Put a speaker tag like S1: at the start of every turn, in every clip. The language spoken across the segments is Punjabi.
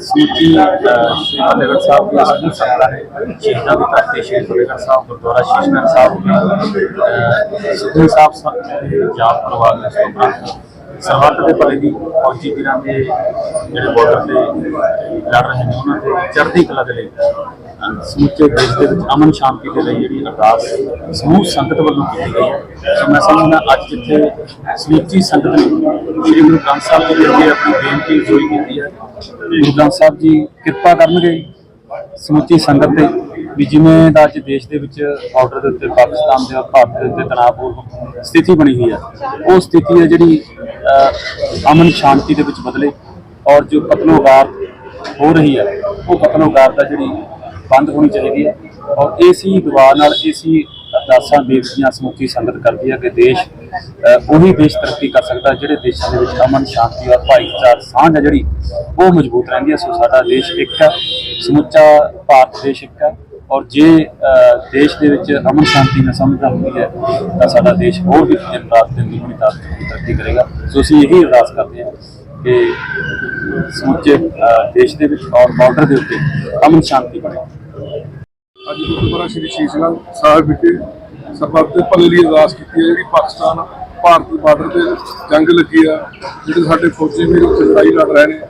S1: ਸਮੁੱਚੀ ਸ਼੍ਰੀ ਫਤਿਹਗੜ੍ਹ ਸਾਹਿਬ ਦੀ ਸਮੂਹ ਸੰਗਤਾਂ ਨੇ ਸ਼ਹੀਦਾਂ ਦੀ ਧਰਤੀ ਸ਼੍ਰੀ ਫਤਿਹਗੜ੍ਹ ਸਾਹਿਬ ਗੁਰਦੁਆਰਾ ਸ਼ੀਸ਼ਗੰਜ ਸਾਹਿਬ ਸਿੱਧੂ ਸਾਹਿਬ ਸ- ਜਾਪ ਕਰਵਾ ਕੇ ਇਸ ਸਰਹੱਦ ਦੇ ਭਲੇ ਦੀ ਫੌਜੀ ਵੀਰਾਂ ਦੇ ਜਿਹੜੇ ਬਾਰਡਰ ਤੇ ਲੜ ਰਹੇ ਨੇ, ਉਹਨਾਂ ਦੇ ਚੜ੍ਹਦੀ ਕਲਾ ਦੇ ਲਈ ਸਮੁੱਚੇ ਦੇਸ਼ ਦੇ ਵਿੱਚ ਅਮਨ ਸ਼ਾਂਤੀ ਦੇ ਲਈ ਜਿਹੜੀ ਅਰਦਾਸ ਸਮੂਹ ਸੰਗਤ ਵੱਲੋਂ ਕੀਤੀ ਗਈ ਹੈ। ਸੋ ਮੈਂ ਸਮਝਦਾ ਅੱਜ ਜਿੱਥੇ ਸਮੁੱਚੀ ਸੰਗਤ ਨੇ ਸ੍ਰੀ ਗੁਰੂ ਗ੍ਰੰਥ ਸਾਹਿਬ ਜੀ ਦੇ ਅੱਗੇ ਆਪਣੀ ਬੇਨਤੀ ਜੋਈ ਕੀਤੀ ਹੈ, ਗੁਰੂ ਗ੍ਰੰਥ ਸਾਹਿਬ ਜੀ ਕਿਰਪਾ ਕਰਨਗੇ ਸਮੁੱਚੀ ਸੰਗਤ ਤੇ ਵੀ ਜਿਵੇਂ ਦਾ ਅੱਜ ਦੇਸ਼ ਦੇ ਵਿੱਚ ਬਾਰਡਰ ਦੇ ਉੱਤੇ ਪਾਕਿਸਤਾਨ ਦੇ ਔਰ ਭਾਰਤ ਦੇ ਉੱਤੇ ਤਣਾਅਪੂਰਨ ਸਥਿਤੀ ਬਣੀ ਹੋਈ ਹੈ। ਉਹ ਸਥਿਤੀ ਹੈ ਜਿਹੜੀ ਅਮਨ ਸ਼ਾਂਤੀ ਦੇ ਵਿੱਚ ਬਦਲੇ ਔਰ ਜੋ ਕਤਲੋਗਾਰ ਹੋ ਰਹੀ ਹੈ, ਉਹ ਕਤਲੋਗਾਰ ਦਾ ਜਿਹੜੀ ਬੰਦ ਹੋਣੀ ਚਾਹੀਦੀ ਹੈ। ਔਰ ਇਸੀ ਦੁਆ ਨਾਲ ਇਸੀ ਅਰਦਾਸਾਂ ਬੇਨਤੀਆਂ ਸਮੁੱਚੀ ਸੰਗਤ ਕਰਦੀ ਹੈ ਕਿ ਦੇਸ਼ ਉਹੀ ਦੇਸ਼ ਤਰੱਕੀ ਕਰ ਸਕਦਾ ਜਿਹੜੇ ਦੇਸ਼ਾਂ ਦੇ ਵਿੱਚ ਅਮਨ, ਸ਼ਾਂਤੀ ਔਰ ਭਾਈਚਾਰ ਸਾਂਝ ਹੈ ਜਿਹੜੀ, ਉਹ ਮਜ਼ਬੂਤ ਰਹਿੰਦੀ ਹੈ। ਸੋ ਸਾਡਾ ਦੇਸ਼ ਇੱਕ ਹੈ, ਸਮੁੱਚਾ ਭਾਰਤ ਦੇਸ਼ ਇੱਕ ਹੈ। ਔਰ ਜੇ ਦੇਸ਼ ਦੇ ਵਿੱਚ ਅਮਨ ਸ਼ਾਂਤੀ ਨਾਲ ਸਮਝਦਾ ਹੁੰਦੀ ਹੈ, ਤਾਂ ਸਾਡਾ ਦੇਸ਼ ਹੋਰ ਵੀ ਦਿਨ ਰਾਤ ਦਿਨ ਦੁਗਣੀ ਰਾਤ ਚੌਗੁਣੀ ਤਰੱਕੀ ਕਰੇਗਾ। ਸੋ ਅਸੀਂ ਇਹੀ ਅਰਦਾਸ ਕਰਦੇ ਹਾਂ ਕਿ ਸਮੁੱਚੇ ਦੇਸ਼ ਦੇ ਵਿੱਚ ਔਰ ਬਾਰਡਰ ਦੇ ਉੱਤੇ ਅਮਨ ਸ਼ਾਂਤੀ ਬਣੇ।
S2: ਅੱਜ ਗੁਰਦੁਆਰਾ ਸ਼੍ਰੀ ਸ਼ੀਸ਼ਗੰਜ ਸਾਹਿਬ ਵਿਖੇ ਸਰਬੱਤ ਦੇ ਭਲੇ ਲਈ ਅਰਦਾਸ ਕੀਤੀ ਹੈ, ਜਿਹੜੀ ਪਾਕਿਸਤਾਨ, ਭਾਰਤ ਬਾਰਡਰ ਤੇ ਜੰਗ ਲੱਗੀ ਆ, ਜਿਹੜੇ ਸਾਡੇ ਫੌਜੀ ਵੀ ਉੱਥੇ ਲੜਾਈ ਲੜ ਰਹੇ ਨੇ,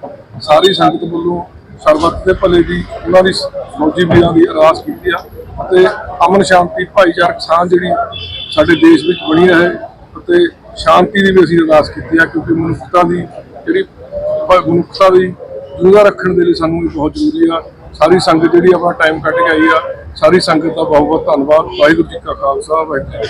S2: ਸਾਰੀ ਸੰਗਤ ਵੱਲੋਂ ਸਰਬੱਤ ਦੇ ਭਲੇ ਦੀ ਉਹਨਾਂ ਦੀ ਫੌਜੀ ਵੀਰਾਂ ਦੀ ਅਰਦਾਸ ਕੀਤੀ ਆ ਅਤੇ ਅਮਨ ਸ਼ਾਂਤੀ, ਭਾਈਚਾਰਕ ਸਾਂਝ ਜਿਹੜੀ ਸਾਡੇ ਦੇਸ਼ ਵਿੱਚ ਬਣੀ ਰਹੇ ਅਤੇ ਸ਼ਾਂਤੀ ਦੀ ਵੀ ਅਸੀਂ ਅਰਦਾਸ ਕੀਤੀ ਆ ਕਿਉਂਕਿ ਮਨੁੱਖਤਾ ਦੀ ਜਿਹੜੀ ਮਨੁੱਖਤਾ ਦੀ ਜਿਉਂਦਾ ਰੱਖਣ ਦੇ ਲਈ ਸਾਨੂੰ ਇਹ ਬਹੁਤ ਜ਼ਰੂਰੀ ਆ। ਸਾਰੀ ਸੰਗਤ ਜਿਹੜੀ ਆਪਣਾ ਟਾਈਮ ਕੱਢ ਕੇ ਆਈ ਆ, ਸਾਰੀ ਸੰਗਤ ਦਾ ਬਹੁਤ ਬਹੁਤ ਧੰਨਵਾਦ। ਵਾਹਿਗੁਰੂ ਜੀ ਕਾ ਖਾਲਸਾ, ਵਾਹਿਗੁਰੂ ਜੀ